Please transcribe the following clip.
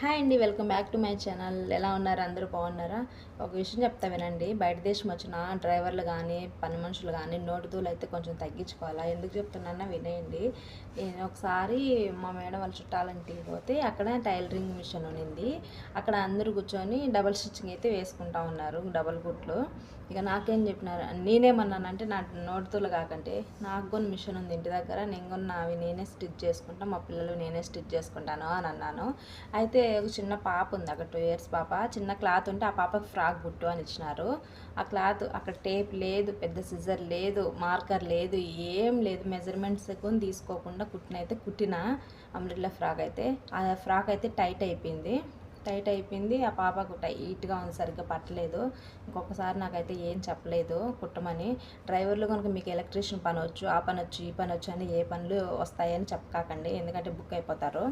Hi అండి welcome back to my channel. ఎలా ఉన్నారు? అందరూ బాగున్నారా? ఒక విషయం చెప్తా వినండి. బయట దేశం వచ్చిన డ్రైవర్లు కానీ పని మనుషులు కానీ నోటుదూలు అయితే కొంచెం తగ్గించుకోవాలా? ఎందుకు చెప్తున్నానో వినేయండి. నేను ఒకసారి మా మేడం వాళ్ళ చుట్టాలంటికి పోతే అక్కడ టైలరింగ్ మిషన్ ఉన్నింది అక్కడ అందరూ కూర్చొని డబల్ స్టిచ్చింగ్ అయితే వేసుకుంటా ఉన్నారు డబల్ కుట్లు. ఇక నాకేం చెప్పినారు? నేనేమన్నానంటే నా నోటుతూలు కాకంటే నాకు కొన్ని మిషన్ ఉంది ఇంటి దగ్గర. నేను కొన్ని అవి నేనే స్టిచ్ చేసుకుంటా మా పిల్లలు నేనే స్టిచ్ చేసుకుంటాను అని అన్నాను. అయితే ఒక చిన్న పాప ఉంది. అక్కడ టూ ఇయర్స్ పాప. చిన్న క్లాత్ ఉంటే ఆ పాపకి ఫ్రాక్ బుట్టు అని ఇచ్చినారు. ఆ క్లాత్ అక్కడ టేప్ లేదు పెద్ద సిజర్ లేదు మార్కర్ లేదు ఏం లేదు. మెజర్మెంట్స్ ఎక్కువ తీసుకోకుండా కుట్టినైతే కుట్టిన అమ్రిల్లా ఫ్రాక్ అయితే. ఆ ఫ్రాక్ అయితే టైట్ అయిపోయింది. టైట్ అయిపోయింది. ఆ పాపకు టైట్గా ఉంది. సరిగ్గా పట్టలేదు. ఇంకొకసారి నాకైతే ఏం చెప్పలేదు. కుట్టమని. డ్రైవర్లు కనుక మీకు ఎలక్ట్రీషియన్ పని వచ్చు ఆ పని వచ్చు ఈ పని వచ్చు అని ఏ పనులు వస్తాయని చెప్పకాకండి ఎందుకంటే బుక్ అయిపోతారు.